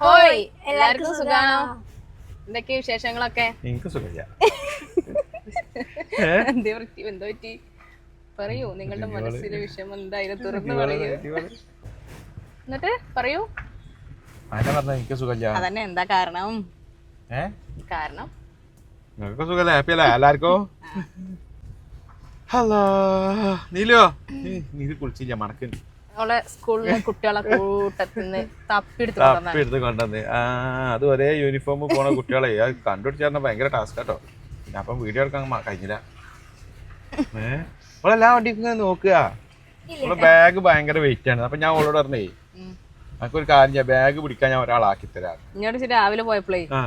ഹോയ് എല്ലാവർക്കും സുഖാണോ? എന്തൊക്കെ വിശേഷങ്ങളൊക്കെ? എനിക്ക് സുഖമില്ല. എന്തേ പറ്റി? എന്തോ പറ്റി? പറയൂ നിങ്ങളുടെ മനസ്സിലെ വിഷയം എന്തായാലും തുറന്നു പറയൂ. എന്നിട്ട് പറയൂ. ആരാ പറഞ്ഞ? എനിക്ക് സുഖമില്ല. അതന്നെ എന്താ കാരണം? ഏ? കാരണം? നിങ്ങൾക്ക് സുഖമല്ല? ഹാപ്പി അല്ലേ? എല്ലാവർക്കും? ഹലോ നീലോ. നീ കുളിച്ചില്ല മണക്ക് അവളെ സ്കൂളിലെ കുട്ടികളെ കൂട്ടത്തിന്ന് തപ്പിയെടുത്ത് കൊണ്ടുവന്നാ തപ്പി എടുത്ത് കൊണ്ടുവന്ന്. ആ അത് ഒരേ യൂണിഫോം പോണ കുട്ടികളെ. അത് കണ്ടുപിടിച്ചാൽ ഭയങ്കര ടാസ്ക് കേട്ടോ പിന്നെ അപ്പം വീഡിയോ എടുക്കാൻ കഴിഞ്ഞില്ല. ഏഹ് അവളെല്ലാ വണ്ടിക്കും നോക്കുക. അവളെ ബാഗ് ഭയങ്കര വെയിറ്റ് ആണ്. അപ്പൊ ഞാൻ അവളോട് പറഞ്ഞേ ഒരു കാര്യം ചെയ്യാം. ബാഗ് പിടിക്കാൻ ഞാൻ ഒരാളാക്കി തരാം. ഇങ്ങോട്ട് രാവിലെ പോയപ്പോഴേ ആ.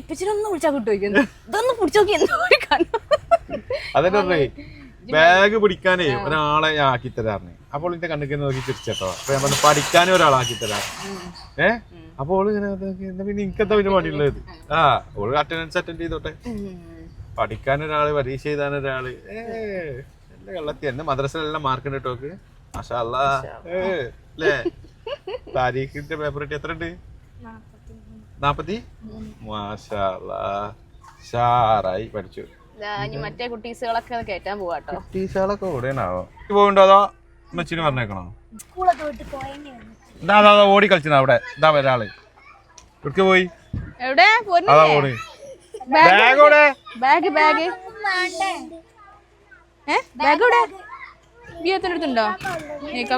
ഇപ്പിച്ചിരൊന്ന് വിളിച്ചാ കിട്ടുമായിരിക്കും ഇതൊന്ന് പിടിച്ചു നോക്കി എന്തോ പറഞ്ഞേ ബാഗ് പിടിക്കാനേ ഒരാളെ ആക്കി തരാറിന് അപ്പോൾ എന്റെ കണ്ണിക്ക് നോക്കി തിരിച്ചെട്ടോ അപ്പൊ ഞാൻ പറഞ്ഞു പഠിക്കാനും ഒരാളാക്കി തരാറ് ഏ? അപ്പൊ ഓൾ ഇങ്ങനെ എന്നാ പിന്നെ എനിക്കെന്താ പിന്നെ പണിയുള്ളത്? ആ ഓൾ അറ്റൻഡൻസ് അറ്റൻഡ് ചെയ്തോട്ടെ. പഠിക്കാൻ ഒരാൾ പരീക്ഷ എഴുതാൻ ഒരാൾ. ഏ എന്റെ കള്ളത്തി എന്റെ മദ്രസയിലെല്ലാം മാർക്ക് ഉണ്ട് കേട്ടോക്ക് ഏ അല്ലേ താരീഖിന്റെ പേപ്പർ കിട്ടി എത്ര ഉണ്ട് നാപ്പത്തി? മാഷാ അല്ലാ ഷാറായി പഠിച്ചു. ഇനി മറ്റേ കുട്ടീസുകളൊക്കെ കേറ്റാൻ പോവാട്ടോ കുട്ടീസുകളൊക്കെ എവിടെയാണാവോ പോയിണ്ടോ അതോ? മെച്ചിന് പറഞ്ഞേക്കണോ? സ്കൂളൊക്കെ വിട്ട് ഇതാ അതാ ഓടി കളിച്ചത് അവിടെ. ഇതാ ഒരാൾ. പോയി? എവിടെ? അതാ ഓടി. ബാഗ് ഓടെ ബാഗ് ബാഗ്. ഏ? ബാഗ് നീക്കാ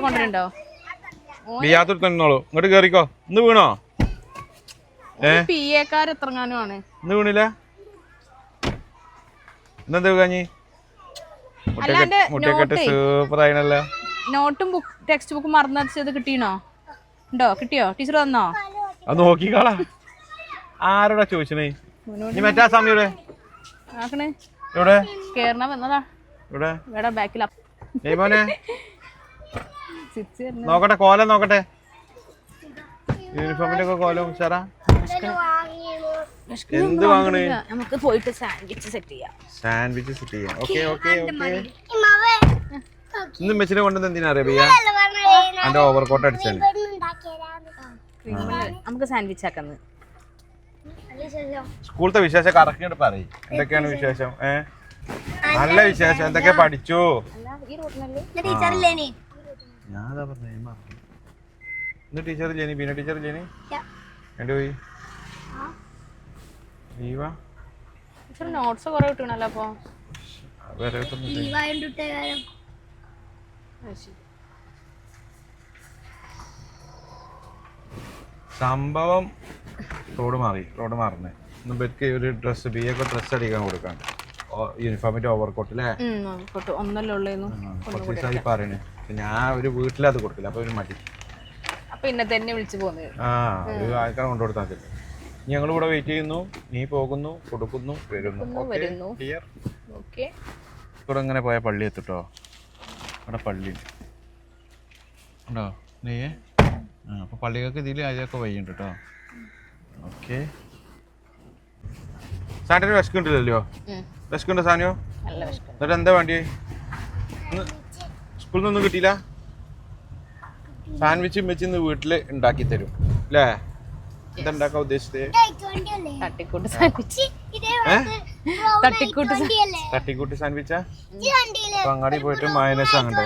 ഇങ്ങോട്ട് കേറിക്കോ. ഇന്ന് വീണോ? ഏ? പി എക്കാരെത്രങ്ങാനും ആണ് ഇന്ന് വീണില്ല? ഇന്നെന്താ കാഞ്ഞി? നോട്ടേ. സൂപ്പർ ആയിനല്ലോ. നോട്ടും ബുക്ക് ടെക്സ്റ്റ് ബുക്ക് മറന്നു വെച്ചത് കിട്ടിയണോ ഉണ്ടോ? കിട്ടിയോ? ടീച്ചർ തന്നോ? അത് നോക്കിക്കാളാ. ആരോടാ ചോദിച്ചേ നീ മറ്റാ സമയം ഇവിടെ കേറണ വന്നതാ. ഇവിടെ ഇവിടെ സിക്സ് നോക്കട്ടെ കോലം നോക്കട്ടെ. യൂണിഫോമിന്റെ ഒക്കെ കോലം ഉഷാറാ. എന്ത് വാങ്ങണേ? നമുക്ക് പോയിട്ട് സാൻഡ്വിച്ച് സെറ്റ് ചെയ്യാം. സാൻഡ്വിച്ച് സെറ്റ് ചെയ്യാം. Okay okay okay. ഇന്ന് മെച്ചിനെ കൊണ്ടുവന്ന് എന്തിനാ അറിയാ അന്റെ ഓവർ കോട്ട് അടിച്ചാണ്. നമുക്ക് സാൻഡ്വിച്ച് ആക്കുന്നത് സ്കൂളത്തെ വിശേഷം കറക്കിട്ട് പറയും. എന്തൊക്കെയാണ് വിശേഷം? ഏ? നല്ല വിശേഷം. എന്തൊക്കെ പഠിച്ചു? ഞാൻ പറഞ്ഞ ഇന്ന് ടീച്ചർ ജനി പിന്നെ ടീച്ചർ ജനി എന്റെ പോയി? ലീവാ? ടീച്ചർ നോട്ട്സ് കുറെ കിട്ടണല്ലോ അപ്പൊ. വേറെ സംഭവം റോഡ് മാറി റോഡ് മാറുന്നേ ഇവർക്ക് ഒരു ഡ്രസ്സ് ബി ഒക്കെ ഡ്രസ്സ് അടിക്കാൻ കൊടുക്കാൻ. യൂണിഫോമിന്റെ ഓവർ കോട്ട് അല്ലേ കൊട്ടു ഒന്നല്ലേ ഉള്ളേന്നു കുറച്ച് ദിവസമായി പറയണേ. ഞാൻ ഒരു വീട്ടിലത് കൊടുക്കില്ല അപ്പൊ ഒരു മടി. അപ്പൊ ഇന്നെ തന്നെ വിളിച്ചു പോകുന്നത് ആ ഒരു ആൾക്കാർ കൊണ്ടുകൊടുത്താൽ ഞങ്ങൾ ഇവിടെ വെയിറ്റ് ചെയ്യുന്നു. നീ പോകുന്നു കൊടുക്കുന്നു വരുന്നു. Okay, വരുന്നു. ക്ലിയർ ഓക്കെ ഇവിടെ ഇങ്ങനെ പോയ പള്ളി എത്തിട്ടോ? അവിടെ പള്ളി. ഉണ്ടോ? നീ? ആ അപ്പോൾ പള്ളികൾക്ക് ഇതിൽ അതിലൊക്കെ വൈകിണ്ട് കേട്ടോ ഓക്കെ സാനിന് വിശക്കുണ്ടല്ലോ വിശക്കുണ്ടോ സാനിയോ? എന്നിട്ട് എന്താ വേണ്ടി സ്കൂളിൽ നിന്നൊന്നും കിട്ടിയില്ല? സാൻഡ്വിച്ചും വെച്ച് ഇന്ന് വീട്ടിൽ ഉണ്ടാക്കി തരും. അല്ലേ എന്താ ഉണ്ടാക്കാൻ ഉദ്ദേശിച്ചത്? തട്ടിക്കൂട്ട് സാൻഡ്വിച്ച് ഏ? തട്ടിക്കൂട്ട് തട്ടിക്കൂട്ടി സാൻഡ്വിച്ചാ അങ്ങാടി പോയിട്ട് മയനസ് അങ്ങോട്ട്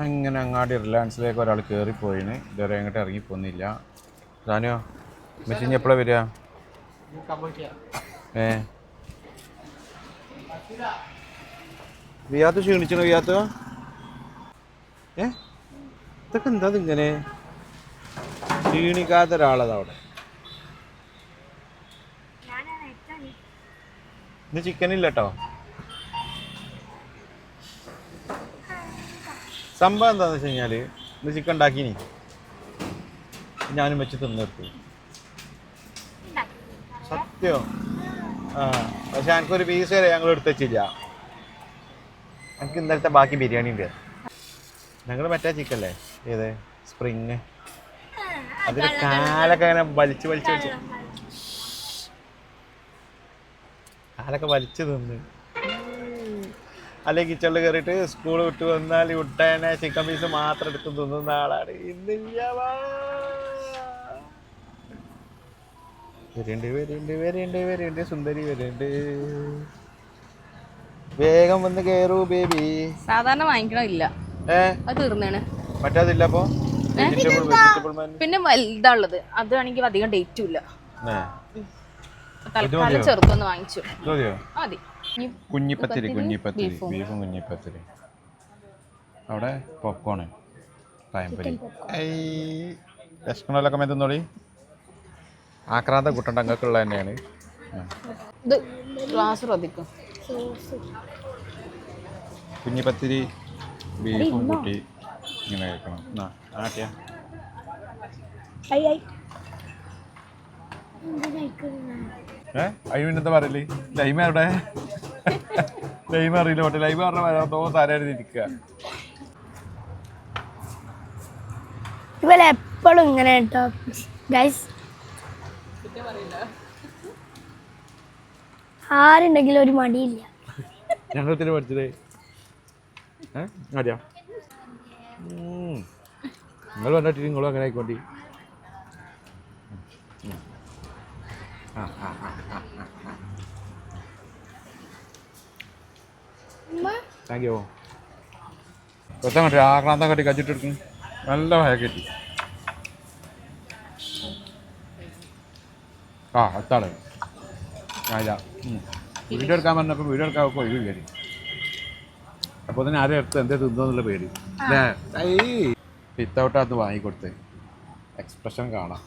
അങ്ങനെ അങ്ങാടി റിലയൻസിലേക്ക് ഒരാൾ കേറി പോയിന് ഇതുവരെ അങ്ങോട്ട് ഇറങ്ങി പോന്നില്ല സാനിയോ മെസ്സിന് എപ്പോഴാണ് വരിക ഏ? വിയാത്ത് ക്ഷീണിച്ചണോ വിയാത്ത്? ഏ? ഇതൊക്കെ എന്താ ഇങ്ങനെ ക്ഷീണിക്കാത്ത ഒരാളതാ അവിടെ ഇന്ന് ചിക്കൻ ഇല്ല കേട്ടോ സംഭവം എന്താന്ന് വെച്ച് കഴിഞ്ഞാൽ ഇന്ന് ചിക്കൻ ഉണ്ടാക്കിനി ഞാനും വെച്ച് തിന്നു നിർത്തി. സത്യം. ആ പക്ഷെ എനിക്കൊരു പീസ് വരെ ഞങ്ങൾ എടുത്ത് വെച്ചില്ല. എനിക്ക് ഇന്നലത്തെ ബാക്കി ബിരിയാണി ഉണ്ട് ഞങ്ങൾ മറ്റേ ചിക്കൻ അല്ലേ ഏത്? സ്പ്രിങ്. അതിന്റെ കാലൊക്കെ അങ്ങനെ വലിച്ചു വലിച്ചു വലിച്ചു. കാലൊക്കെ വലിച്ചു തിന്ന് അല്ലെ കിച്ചണിൽ കയറിയിട്ട് സ്കൂൾ വിട്ട് വന്നാൽ ഉടനെ ചിക്കൻ പീസ് മാത്രം എടുത്ത് തിന്നുന്ന ആളാണ്. വരുണ്ട് വരുണ്ട് വരുണ്ട് വരുണ്ട് സുന്ദരി വരുണ്ട്. വേഗം വന്ന് കേറൂ ബേബി സാധാരണ വാങ്ങിക്കണമില്ല ഏഹ് അത് തീർന്നാണ്. പറ്റാതില്ല അപ്പോ? പിന്നെ വലുതാണുള്ളത് അതാണെങ്കിൽ അധികം ഡേറ്റും ഇല്ല. തൽക്കാലം ചെറുതൊന്ന് വാങ്ങിച്ചു. മതി. കുഞ്ഞിപ്പത്തിരി കുഞ്ഞിപ്പത്തിരി. ബീഫും. കുഞ്ഞിപ്പത്തിരി. അവിടെ പോപ്കോണ് പയമ്പരി വിശക്കണമല്ലൊക്കെ മെത്തുന്നോളി ആക്രാന്ത കുട്ടണ്ടങ്ങൾക്കുള്ള തന്നെയാണ്. ഇത് ഗ്ലാസ് ശ്രദ്ധിക്കും കുഞ്ഞിപ്പത്തിരി ബീഫും കൂട്ടി. ഇങ്ങനെ കഴിക്കണം ആട്ടിയ. ഐ ഐ. എന്തിനാ ഏ? അയ്യോ പിന്നെന്താ പറയൽ? ലൈമ എവിടെ? ലൈമ അറിയില്ല മറ്റേ ലൈമ പറഞ്ഞ വരാത്തോ താരം ഇരിക്കുക ഇവരെപ്പോഴും ഇങ്ങനെ കേട്ടോ. ഗൈസ് ആരുണ്ടെങ്കിലും ഒരു മടിയില്ല. ഞങ്ങൾ പഠിച്ചതേ. ആദ്യ നിങ്ങൾ വന്നിട്ട് നിങ്ങളും അങ്ങനെ ആയിക്കോണ്ടി. താങ്ക് യു കൊത്താൻ കട്ടി ആക്രാന്തം കട്ടി കച്ചിട്ടെടുക്കും നല്ല വയക്കെട്ടി കെട്ടി ആ അത്താണ് ആ ഇതാ ഉം. വീഡിയോ എടുക്കാൻ പറഞ്ഞപ്പോൾ വീഡിയോ എടുക്കാൻ അപ്പോൾ തന്നെ ആരും എടുത്ത് എന്തേ തിന്നോന്നുള്ള പേടി. വിത്തൗട്ട് അത് വാങ്ങിക്കൊടുത്ത്. എക്സ്പ്രഷൻ കാണാം.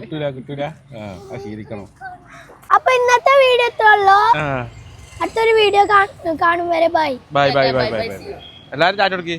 കിട്ടൂല കിട്ടൂല. ആ ശീലിക്കണം. അപ്പൊ ഇന്നത്തെ വീഡിയോ അടുത്തൊരു വീഡിയോ കാണും വരെ. Bye. Bye bye bye bye bye എല്ലാവരും ചാറ്റ് കൊടുക്കി.